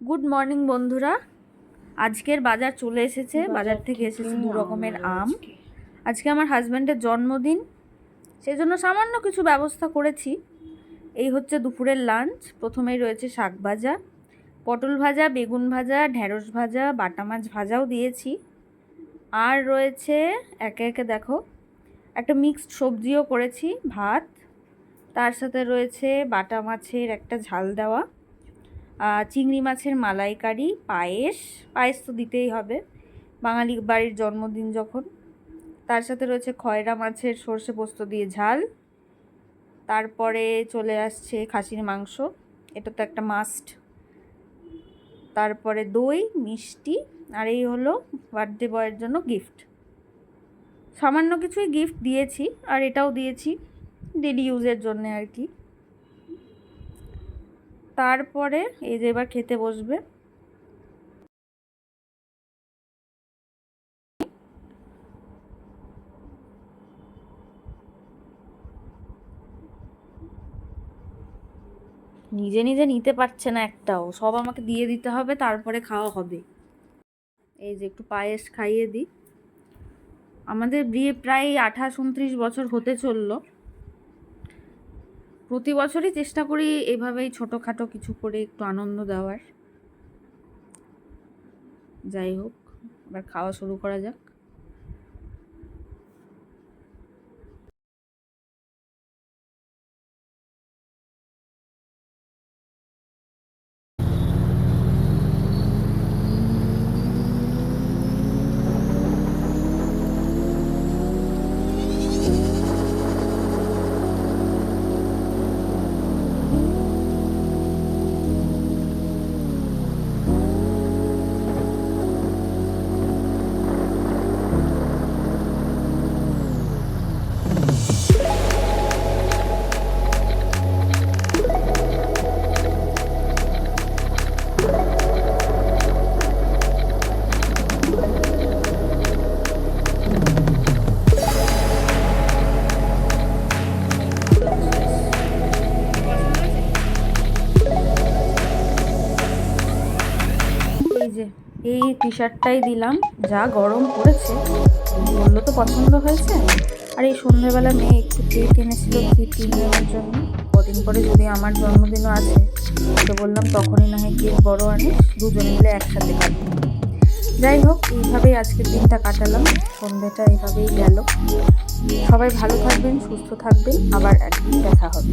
Good morning বন্ধুরা। আজকের বাজার চলে এসেছে। বাজার থেকে এসেছে দু রকমের আম। আজকে আমার হাজব্যান্ডের জন্মদিন। সেই জন্য সামান্য কিছু ব্যবস্থা করেছি। এই হচ্ছে দুপুরের লাঞ্চ প্রথমেই রয়েছে শাক ভাজা। পটল ভাজা বেগুন ভাজা ঢ্যাঁড়স ভাজা বাটা মাছ ভাজাও দিয়েছি। আর রয়েছে একে একে দেখো একটা মিক্সড সবজিও করেছি ভাত। তার সাথে রয়েছে বাটা মাছের একটা ঝাল দেওয়া। চিংড়ি মাছের মালাইকারি, পায়েস পায়েস তো দিতেই হবে। বাঙালি বাড়ির জন্মদিন যখন, তার সাথে রয়েছে খয়রা মাছের সর্ষে পোস্ত দিয়ে ঝাল। তারপরে চলে আসছে খাসির মাংস, এটা তো একটা মাস্ট তারপরে দই, মিষ্টি, আর এই হলো বার্থডে বয়ের জন্য গিফট সামান্য কিছুই গিফট দিয়েছি, আর এটাও দিয়েছি ডেলি ইউজের জন্য আর কি। তারপরে এই যে এবার খেতে বসবে। নিজে নিজে নিতে পারছে না একটাও। সব আমাকে দিয়ে দিতে হবে, তারপরে খাওয়া হবে। এই যে একটু পায়েস খাইয়ে দিই। আমাদের বিয়ে প্রায় আঠাশ, উনত্রিশ বছর হতে চলল। প্রতি বছরই চেষ্টা করি এভাবেই ছোটোখাটো কিছু করে একটু আনন্দ দেওয়ার। যাই হোক, এবার খাওয়া শুরু করা যাক। এই টি শার্টটাই দিলাম, যা গরম পড়েছে। বলল তো পছন্দ হয়েছে। আর এই সন্ধ্যেবেলা মেয়ে একটু কেক এনেছিল তিন দিনের জন্য। কদিন পরে যদি আমার জন্মদিনও আছে তো বললাম তখনই না হয় কেক বড় আনিস, দুজন মিলে একসাথে কাটবো যাই হোক, এইভাবেই আজকের দিনটা কাটালাম। সন্ধ্যেটা এইভাবেই গেল। সবাই ভালো থাকবেন, সুস্থ থাকবেন। আবার একদিন দেখা হবে।